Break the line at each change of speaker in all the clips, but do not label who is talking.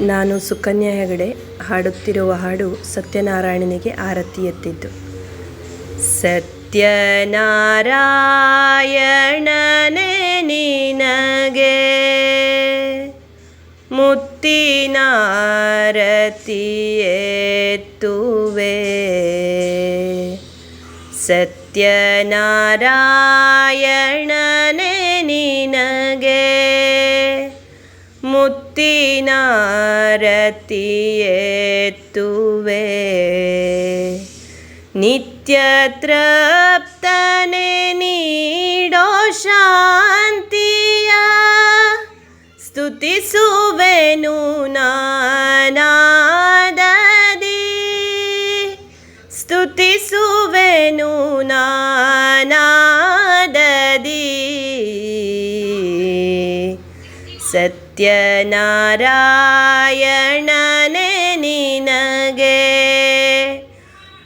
ನಾನು ಸುಕನ್ಯಾ ಹೆಗಡೆ ಹಾಡುತ್ತಿರುವ ಹಾಡು ಸತ್ಯನಾರಾಯಣನಿಗೆ ಆರತಿ ಎತ್ತಿದ್ದು. ಸತ್ಯನಾರಾಯಣನೇ ನಿನಗೆ ಮುತ್ತಿನಾರತಿ ಎತ್ತುವೆ. ಸತ್ಯನಾರಾಯಣನೇ ಮುತ್ತಿನಾರತಿ ಎತ್ತುವೆ ನಿತ್ಯ ತೃಪ್ತನೆ ನೀಡೋ ಶಾಂತಿಯ ಸ್ತುತಿಸುವೆನು ನಾನಾದದಿ. ಸ್ತುತಿಸುವೆನು ನಾನಾದದಿ. ಸತ್ಯನಾರಾಯಣನೇ ನಿನಗೆ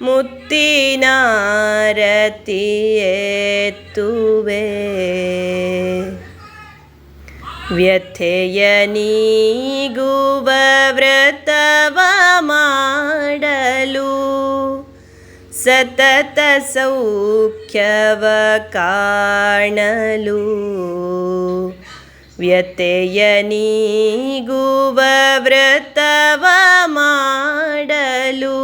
ಮುತ್ತಿನಾರತಿ ವ್ಯಥೆಯ ನೀಗುವ ವ್ರತವ ಮಾಡಲು ಸತತ ಸೌಖ್ಯವ ಕಾಣಲು ವ್ಯತೆಯ ನೀಗುವ ವ್ರತವ ಮಾಡಲು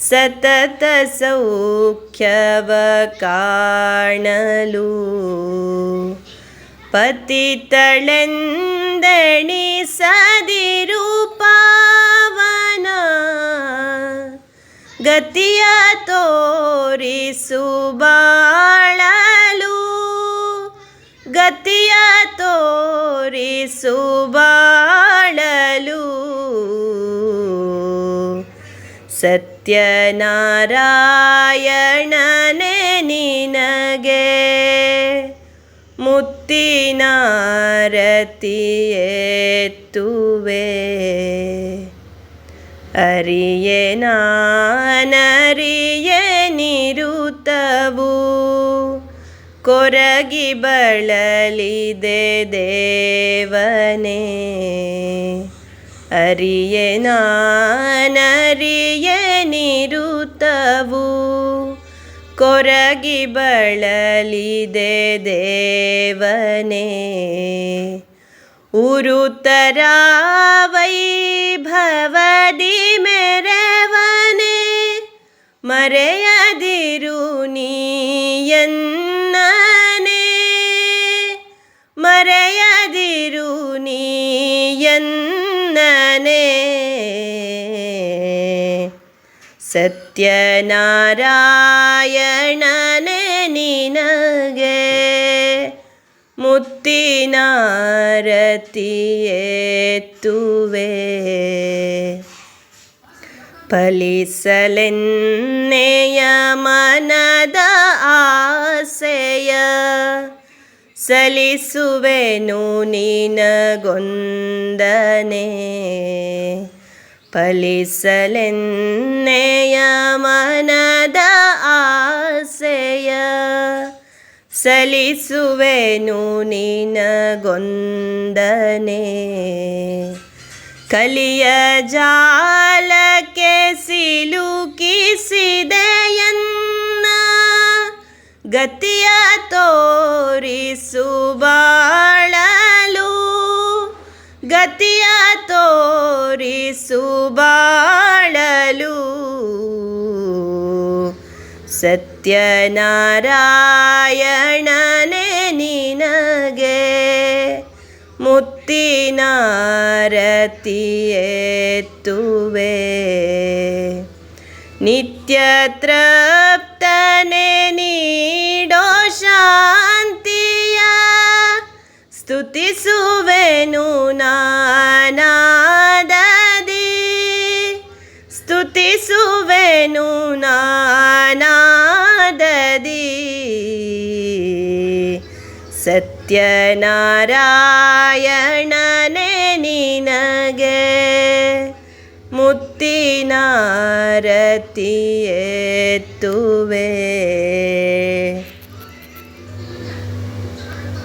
ಸತತ ಸೌಖ್ಯವ ಕಾಣಲು ಪತಿತಳೆಂದೆಣಿಸದಿರು ಪಾವನ ಗತಿಯ ತೋರಿಸು ಗತಿಯ ತೋರಿಸು ಬಾಳಲು. ಸತ್ಯನಾರಾಯಣನೇ ನಿನಗೆ ಮುತ್ತಿನಾರತಿ ಎತ್ತುವೆ. ಅರಿಯೆ ನಾನರಿಯೆ ಕೊರಗಿ ಬಳಲಿದೆ ದೇವನೇ. ಅರಿಯೆ ನಾನರಿಯ ನಿರುತವು. ಕೊರಗಿ ಬಳಲಿದೆ ದೇವನೇ. ಉರುತರ ವೈಭವದಿ ಮೆರವನೆ. ಮರೆಯದಿರು ನೀಯನ್ನನೆ ಮರೆಯದಿರು ನೀಯನ್ನನೆ ಸತ್ಯನಾರಾಯಣನೇ ನಿನಗೆ ಮುತ್ತಿನಾರತಿ ಎತ್ತುವೆ ಫಲಿಸಲೆನ್ನೆಯ ಸಲಿಸುವೆನು ನಿನಗೊಂದನೆ. ಫಲಿಸಲೆನ್ನೆಯ ಮನದ ಆಸೆಯ. ಸಲಿಸುವೆನು ನಿನಗೊಂದನೆ. ಕಲಿಯ ಜಾಲಕ್ಕೆ ಸಿಲುಕಿಸಿದೆಯನ್ನ ಗತಿಯ ತೋರಿಸು ಬಾಳಲು ಗತಿಯ ತೋರಿಸು ಬಾಳಲು ಸತ್ಯನಾರಾಯಣನೇ ನಿನಗೆ ಮುತ್ತಿನಾರತಿ ಎತ್ತುವೆ ನಿತ್ಯ ತೃಪ್ತನೆ ಸ್ತುತಿಸುವೆನು ನಾನಾದದಿ ಸ್ತುತಿಸುವೆನು ನಾನಾದದಿ ಸತ್ಯನಾರಾಯಣನೇ ನಿನಗೆ ಮುತ್ತಿನಾರತಿ ಎತ್ತುವೆ